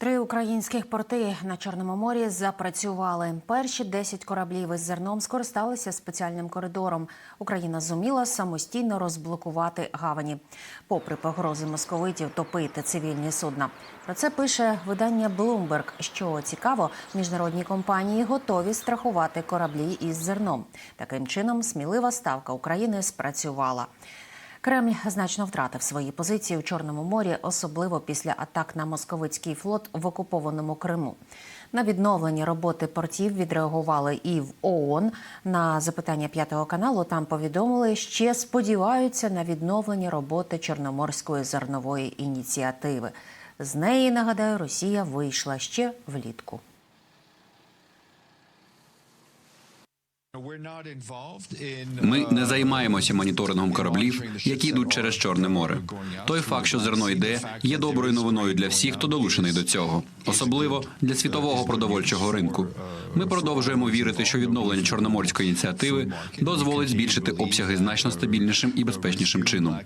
Три українських порти на Чорному морі запрацювали. Перші 10 кораблів із зерном скористалися спеціальним коридором. Україна зуміла самостійно розблокувати гавані, попри погрози московитів топити цивільні судна. Про це пише видання Bloomberg. Що цікаво, міжнародні компанії готові страхувати кораблі із зерном. Таким чином, смілива ставка України спрацювала. Кремль значно втратив свої позиції у Чорному морі, особливо після атак на московицький флот в окупованому Криму. На відновлення роботи портів відреагували і в ООН. На запитання п'ятого каналу там повідомили, ще сподіваються на відновлення роботи Чорноморської зернової ініціативи. З неї нагадаю, Росія вийшла ще влітку. Ми не займаємося моніторингом кораблів, які йдуть через Чорне море. Той факт, що зерно йде, є доброю новиною для всіх, хто долучений до цього, особливо для світового продовольчого ринку. Ми продовжуємо вірити, що відновлення чорноморської ініціативи дозволить збільшити обсяги значно стабільнішим і безпечнішим чином.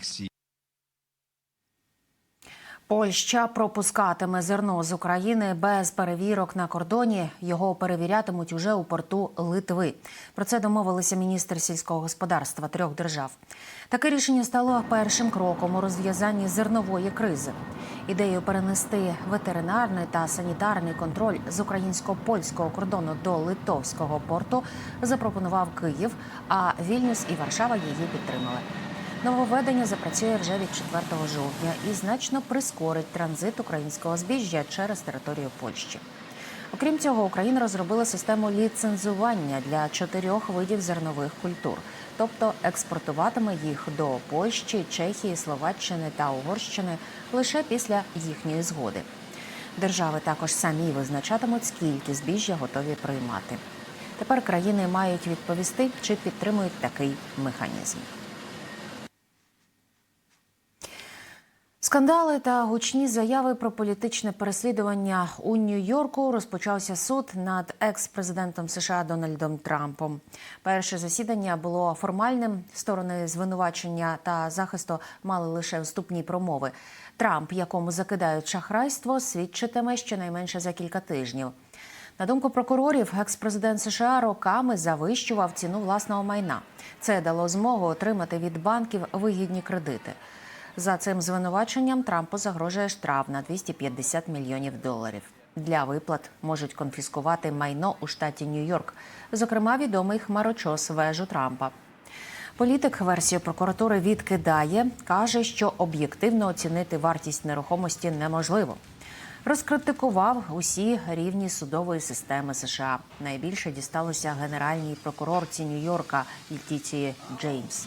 Польща пропускатиме зерно з України без перевірок на кордоні. Його перевірятимуть уже у порту Литви. Про це домовилися міністр сільського господарства трьох держав. Таке рішення стало першим кроком у розв'язанні зернової кризи. Ідею перенести ветеринарний та санітарний контроль з українсько-польського кордону до литовського порту запропонував Київ, а Вільнюс і Варшава її підтримали. Нововведення запрацює вже від 4 жовтня і значно прискорить транзит українського збіжжя через територію Польщі. Окрім цього, Україна розробила систему ліцензування для чотирьох видів зернових культур, тобто експортуватиме їх до Польщі, Чехії, Словаччини та Угорщини лише після їхньої згоди. Держави також самі визначатимуть, скільки збіжжя готові приймати. Тепер країни мають відповісти, чи підтримують такий механізм. Скандали та гучні заяви про політичне переслідування у Нью-Йорку розпочався суд над екс-президентом США Дональдом Трампом. Перше засідання було формальним. Сторони звинувачення та захисту мали лише вступні промови. Трамп, якому закидають шахрайство, свідчитиме щонайменше за кілька тижнів. На думку прокурорів, екс-президент США роками завищував ціну власного майна. Це дало змогу отримати від банків вигідні кредити. За цим звинуваченням Трампу загрожує штраф на 250 мільйонів доларів. Для виплат можуть конфіскувати майно у штаті Нью-Йорк, зокрема відомий хмарочос вежу Трампа. Політик версію прокуратури відкидає, каже, що об'єктивно оцінити вартість нерухомості неможливо. Розкритикував усі рівні судової системи США. Найбільше дісталося генеральній прокурорці Нью-Йорка Літіції Джеймс.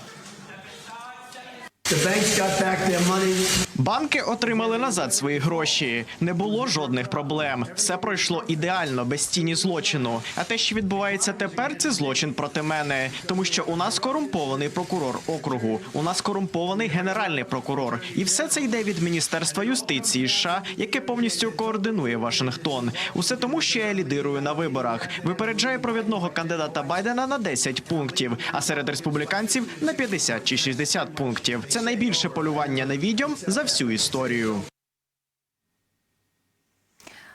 The banks got back their money. Банки отримали назад свої гроші. Не було жодних проблем. Все пройшло ідеально, без тіні злочину. А те, що відбувається тепер, це злочин проти мене, тому що у нас корумпований прокурор округу, у нас корумпований генеральний прокурор, і все це йде від міністерства юстиції США, яке повністю координує Вашингтон. Усе тому, що я лідирую на виборах. Випереджає провідного кандидата Байдена на 10 пунктів, а серед республіканців на 50 чи 60 пунктів. Це найбільше полювання на відьом за всю історію.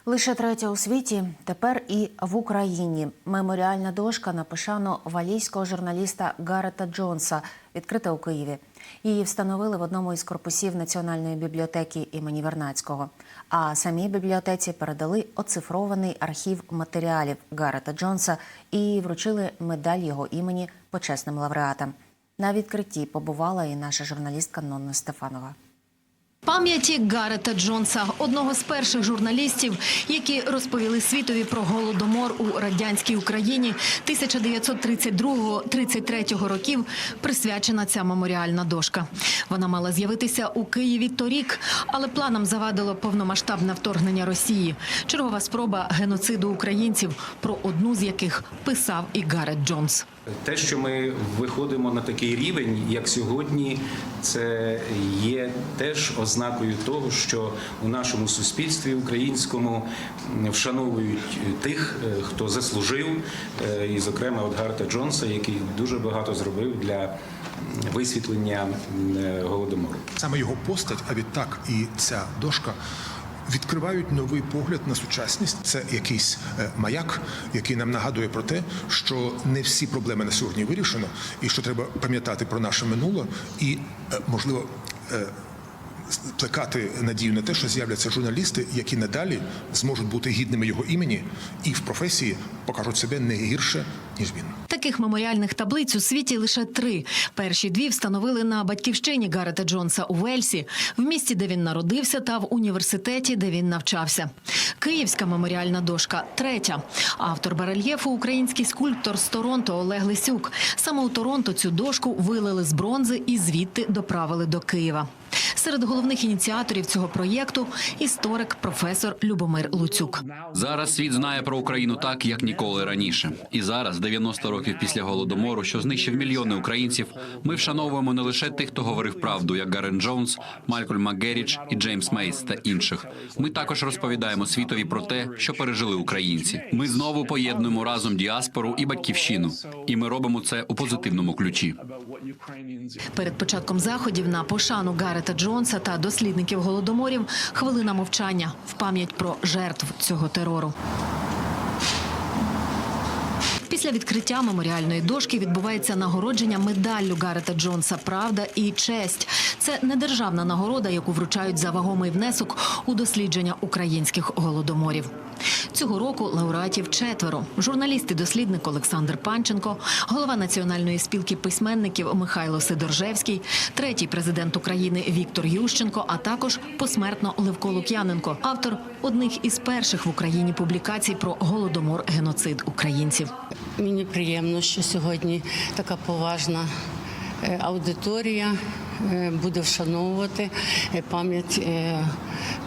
Лише третя у світі, тепер і в Україні. Меморіальна дошка на пошану валійського журналіста Гарета Джонса відкрита у Києві. Її встановили в одному із корпусів Національної бібліотеки імені Вернацького. А самій бібліотеці передали оцифрований архів матеріалів Гарета Джонса і вручили медаль його імені почесним лауреатам. На відкритті побувала і наша журналістка Нонна Стефанова. Пам'яті Гарета Джонса, одного з перших журналістів, які розповіли світові про голодомор у радянській Україні 1932-33 років, присвячена ця меморіальна дошка. Вона мала з'явитися у Києві торік, але планам завадило повномасштабне вторгнення Росії. Чергова спроба геноциду українців, про одну з яких писав і Гарет Джонс. Те, що ми виходимо на такий рівень, як сьогодні, це є теж ознакою того, що у нашому суспільстві українському вшановують тих, е, хто заслужив, е, і, зокрема, от Гарта Джонса, який дуже багато зробив для висвітлення е, голодомору. Саме його постать, а відтак і ця дошка відкривають новий погляд на сучасність. Це якийсь е, маяк, який нам нагадує про те, що не всі проблеми на сьогодні вирішено, і що треба пам'ятати про наше минуле, і е, можливо. е, Плекати надію на те, що з'являться журналісти, які надалі зможуть бути гідними його імені і в професії покажуть себе не гірше ніж він. Таких меморіальних таблиць у світі лише три. Перші дві встановили на батьківщині Гарета Джонса у Вельсі, в місті, де він народився, та в університеті, де він навчався. Київська меморіальна дошка третя. Автор барельєфу український скульптор з Торонто Олег Лисюк. Саме у Торонто цю дошку вилили з бронзи і звідти доправили до Києва. Серед головних ініціаторів цього проєкту історик професор Любомир Луцюк. Зараз світ знає про Україну так, як ніколи раніше. І зараз, 90 років після голодомору, що знищив мільйони українців, ми вшановуємо не лише тих, хто говорив правду, як Гарен Джонс, Малькольм Макгеріч і Джеймс Мейс та інших. Ми також розповідаємо світові про те, що пережили українці. Ми знову поєднуємо разом діаспору і батьківщину, і ми робимо це у позитивному ключі. Перед початком заходів на пошану Гарета Джонса та дослідників голодоморів хвилина мовчання в пам'ять про жертв цього терору. Після відкриття меморіальної дошки відбувається нагородження медаллю Гарета Джонса Правда і честь. Це не державна нагорода, яку вручають за вагомий внесок у дослідження українських голодоморів. Цього року лауреатів четверо: журналіст і дослідник Олександр Панченко, голова національної спілки письменників Михайло Сидоржевський, третій президент України Віктор Ющенко, а також посмертно Левко Лук'яненко, автор одних із перших в Україні публікацій про голодомор геноцид українців. Мені приємно, що сьогодні така поважна е, аудиторія буде вшановувати е, пам'ять е,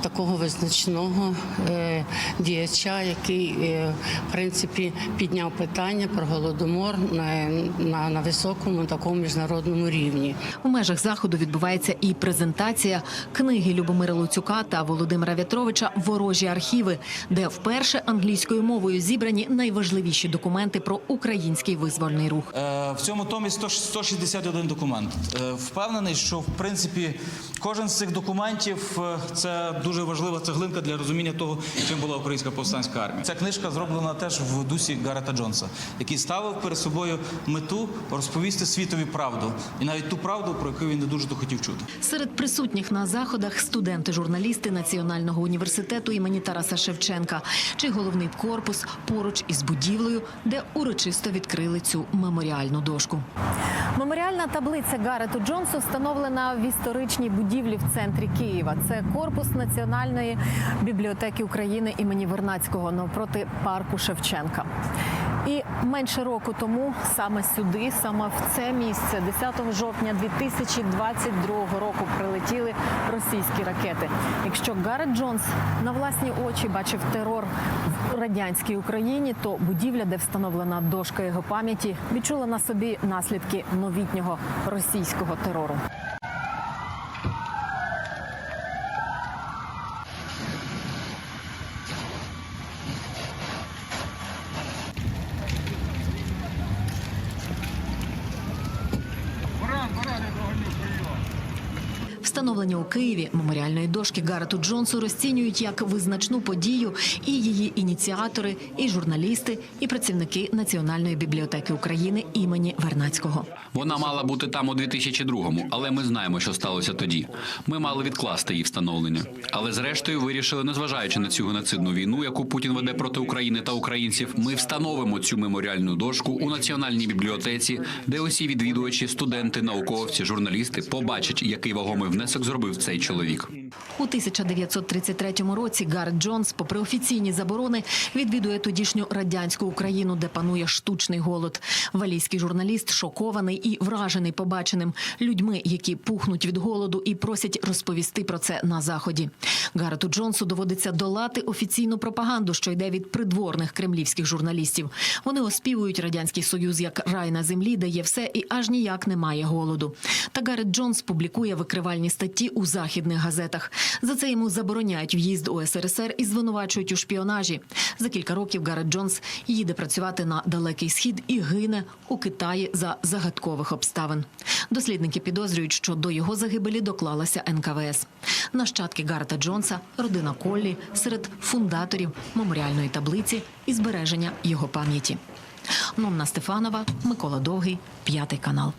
такого визначного е, діяча, який е, в принципі підняв питання про голодомор на, на, на високому такому міжнародному рівні. У межах заходу відбувається і презентація книги Любомира Луцюка та Володимира В'ятровича Ворожі архіви, де вперше англійською мовою зібрані найважливіші документи про український визвольний рух. Е, В цьому томі 100 161 документ. Е, Впевнений, що в принципі кожен з цих документів е, це дуже важлива цеглинка для розуміння того, чим була українська повстанська армія. Ця книжка зроблена теж в дусі Гарета Джонса, який ставив перед собою мету розповісти світові правду, і навіть ту правду, про яку він не дуже то хотів чути. Серед присутніх на заходах студенти-журналісти Національного університету імені Тараса Шевченка, чий головний корпус поруч із будівлею, де урочисто відкрили цю меморіальну дошку. Меморіальна таблиця Гарету Джонсу встановлена в історичній будівлі в центрі Києва. Це корпус Національної бібліотеки України імені Вернацького навпроти парку Шевченка. І менше року тому саме сюди, саме в це місце, 10 жовтня 2022 року, прилетіли російські ракети. Якщо Гарет Джонс на власні очі бачив терор в радянській Україні, то будівля, де встановлена дошка його пам'яті, відчула на собі наслідки новітнього російського терору. Встановлення у Києві меморіальної дошки Гарету Джонсу розцінюють як визначну подію і її ініціатори, і журналісти, і працівники Національної бібліотеки України імені Вернацького. Вона мала бути там у 2002-му, але ми знаємо, що сталося тоді. Ми мали відкласти її встановлення. Але зрештою вирішили, незважаючи на цю геноцидну війну, яку Путін веде проти України та українців, ми встановимо цю меморіальну дошку у національній бібліотеці, де усі відвідувачі, студенти, науковці, журналісти побачать, який вагомий внесок зробив цей чоловік. У 1933 році Гарет Джонс, попри офіційні заборони, відвідує тодішню радянську Україну, де панує штучний голод. Валійський журналіст шокований і вражений побаченим людьми, які пухнуть від голоду і просять розповісти про це на заході. Гарету Джонсу доводиться долати офіційну пропаганду, що йде від придворних кремлівських журналістів. Вони оспівують радянський союз як рай на землі, де є все і аж ніяк немає голоду. Та Гарет Джонс публікує викривальні статті у західних газетах, документах. За це йому забороняють в'їзд у СРСР і звинувачують у шпіонажі. За кілька років Гарет Джонс їде працювати на далекий схід і гине у Китаї за загадкових обставин. Дослідники підозрюють, що до його загибелі доклалася НКВС. Нащадки Гарета Джонса, родина Коллі серед фундаторів меморіальної таблиці і збереження його пам'яті. Номна Стефанова, Микола Довгий, п'ятий канал.